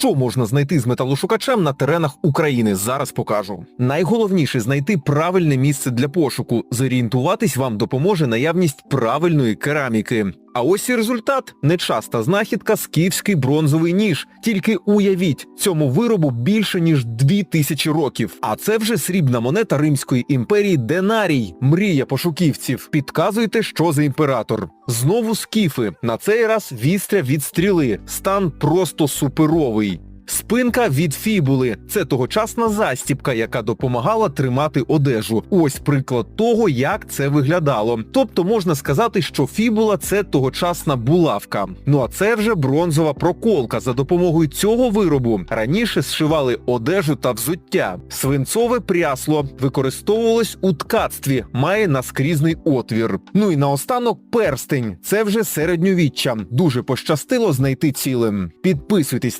Що можна знайти з металошукачем на теренах України? Зараз покажу. Найголовніше знайти правильне місце для пошуку. Зорієнтуватись вам допоможе наявність правильної кераміки. А ось і результат. Нечаста знахідка скіфський бронзовий ніж. Тільки уявіть, цьому виробу більше ніж дві тисячі років. А це вже срібна монета Римської імперії Денарій. Мрія пошуківців. Підказуйте, що за імператор. Знову скіфи. На цей раз вістря від стріли. Стан просто суперовий. Спинка від фібули це тогочасна застіпка, яка допомагала тримати одежу. Ось приклад того, як це виглядало. Тобто можна сказати, що фібула це тогочасна булавка. Ну а це вже бронзова проколка. За допомогою цього виробу раніше зшивали одежу та взуття. Свинцове прясло використовувалось у ткацтві, має наскрізний отвір. Ну і наостанок перстень. Це вже середньовіччя. Дуже пощастило знайти цілим. Підписуйтесь